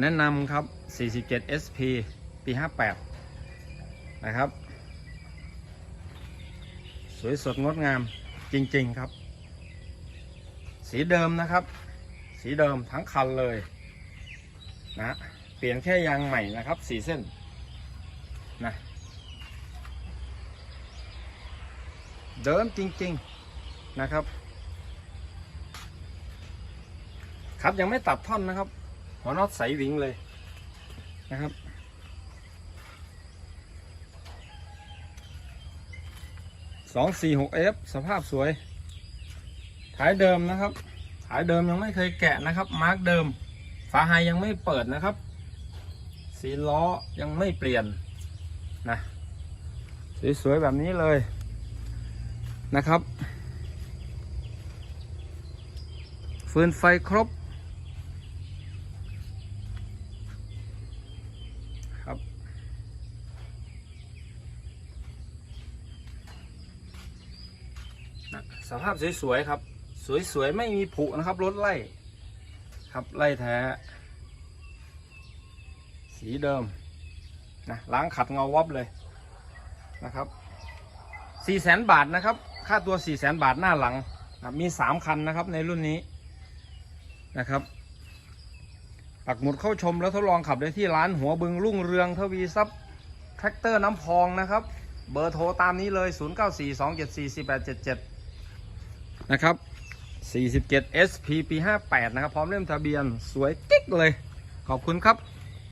แนะนำครับ 47 SP ปี 58 นะครับ สวยสดงดงามจริง ๆ ครับ สีเดิมนะครับ สีเดิมทั้งคันเลยนะเปลี่ยนแค่ยางใหม่นะครับสีเส้นนะเดิมจริง ๆนะครับ ครับยังไม่ตัดท่อนนะครับ หัวน็อตใสวิงเลยนะครับ สองสี่หกเอฟสภาพสวยท้ายเดิมนะครับท้ายเดิมยังไม่เคยแกะนะครับ มาร์กเดิม ฝาไฮยังไม่เปิดนะครับ สีล้อยังไม่เปลี่ยนนะสวยๆแบบนี้เลยนะครับ ฟืนไฟครบ สภาพสวยๆครับ สวยๆไม่มีผุนะครับรถไล่ครับไล่แท้ สีเดิมนะล้างขัดเงาวับเลยนะครับ4แสนบาทนะครับ ค่าตัว4แสนบาทหน้าหลังนะมี3คันนะครับในรุ่นนี้นะครับปักหมุดเข้าชมแล้วทดลองขับได้ที่ร้านหัวบึงรุ่งเรืองทวีทรัพย์แท็กเตอร์น้ำพองนะครับ เบอร์โทรตามนี้เลย 0942744877 นะครับ 47 SP ปี 58 นะครับ พร้อมเล่มทะเบียนสวยกิ๊กเลย ขอบคุณครับ